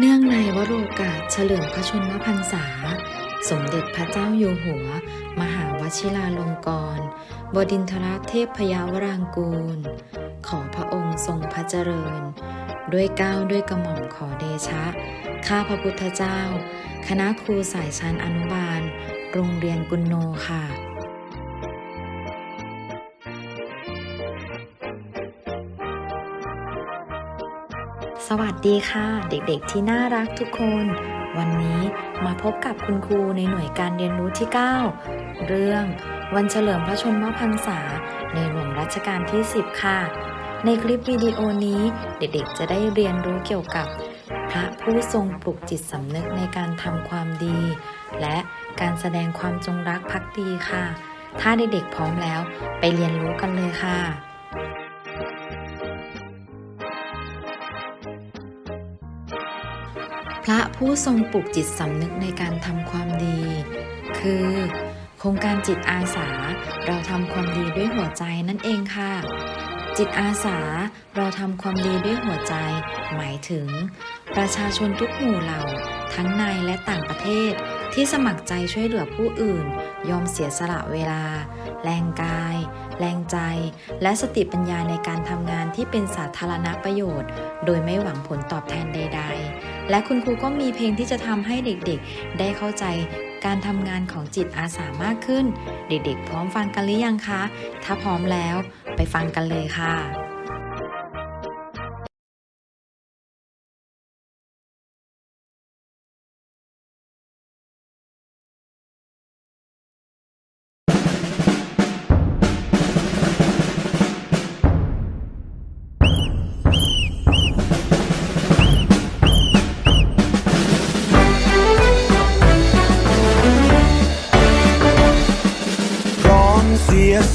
เนื่องในวโรกาสเฉลิมพระชนมพรรษา สมเด็จพระเจ้าอยู่หัว มหาวชิราลงกรณบดินทรเทพพยาวรางกูล ขอพระองค์ทรงพระเจริญ ด้วยก้าวด้วยกระหม่อมขอเดชะ ข้าพระพุทธเจ้า คณะครูสายชั้นอนุบาล โรงเรียนกุนโนค่ะ สวัสดีค่ะ เด็กๆที่น่ารักทุกคน วันนี้มาพบกับคุณครูในหน่วยการเรียนรู้ที่ 9 เรื่องวันเฉลิมพระชนมพรรษา ในหลวงรัชกาลที่ 10 ค่ะ ในคลิปวิดีโอนี้เด็กๆจะได้เรียนรู้เกี่ยวกับ พระผู้ทรงปลุกจิตสำนึกในการทำความดี และการแสดงความจงรักภักดีค่ะ ถ้าเด็กๆพร้อมแล้ว ไปเรียนรู้กันเลยค่ะ ระผู้ทรงปลุกจิตสำนึกในการทำความดี คือ โครงการจิตอาสาเราทำความดีด้วยหัวใจนั่นเองค่ะ จิตอาสาเราทำความดีด้วยหัวใจ หมายถึง ประชาชนทุกหมู่เหล่า ทั้งในและต่างประเทศ ที่สมัครใจช่วยเหลือผู้อื่น ยอมเสียสละเวลา แรงกาย แรงใจ และสติปัญญาในการทำงานที่เป็นสาธารณประโยชน์ โดยไม่หวังผลตอบแทนใด ๆ และคุณครูก็มีเพลงที่จะทำให้เด็กๆ ได้เข้าใจการทำงานของจิตอาสามากขึ้น เด็กๆ พร้อมฟังกันหรือยังคะ ถ้าพร้อมแล้วไปฟังกันเลยค่ะ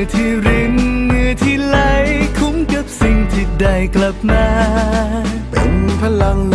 อที่รินเหงื่อที่ไหลคุ้มกับสิ่งที่ได้กลับมา เป็นพลังน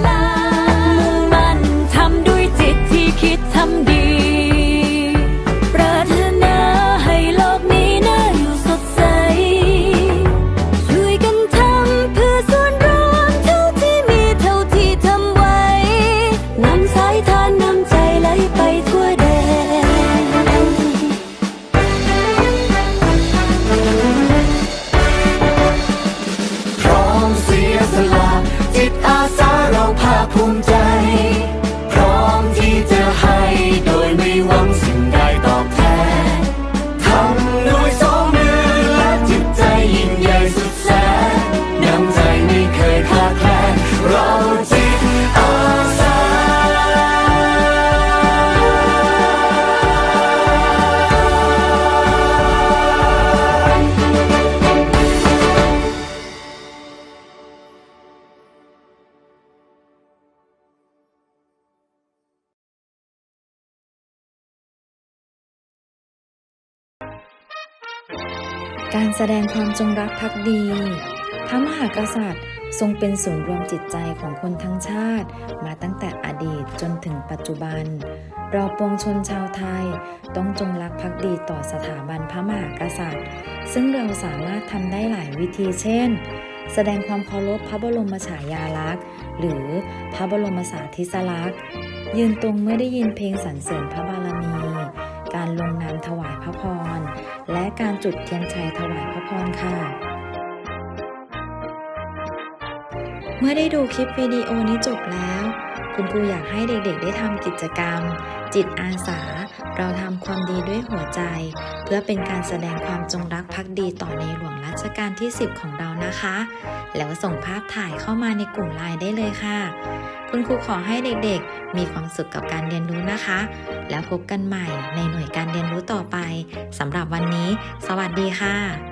การแสดงความจงรักภักดี พระมหากษัตริย์ทรงเป็นศูนย์รวมจิตใจของคนทั้งชาติ มาตั้งแต่อดีตจนถึงปัจจุบัน เราปวงชนชาวไทยต้องจงรักภักดีต่อสถาบันพระมหากษัตริย์ ซึ่งเราสามารถทำได้หลายวิธีเช่น แสดงความเคารพพระบรมฉายาลักษณ์ หรือพระบรมสาธิสลักษณ์ ยืนตรงเมื่อได้ยินเพลงสรรเสริญพระบาร ลงนามถวายพระพร และการจุดเทียนชัยถวายพระพรค่ะ เมื่อได้ดูคลิปวิดีโอนี้จบแล้ว คุณครูอยากให้เด็กๆ ได้ทำกิจกรรม จิตอาสา เราทำความดีด้วยหัวใจ เพื่อเป็นการแสดงความจงรักภักดีต่อในหลวงรัชกาลที่ 10 ของเรานะคะ แล้วส่งภาพถ่ายเข้ามาในกลุ่มไลน์ได้เลยค่ะ คุณครูขอให้เด็กๆ มีความสุขกับการเรียนรู้นะคะ แล้วพบกันใหม่ในหน่วยการเรียนรู้ต่อไปสำหรับวันนี้ สวัสดีค่ะ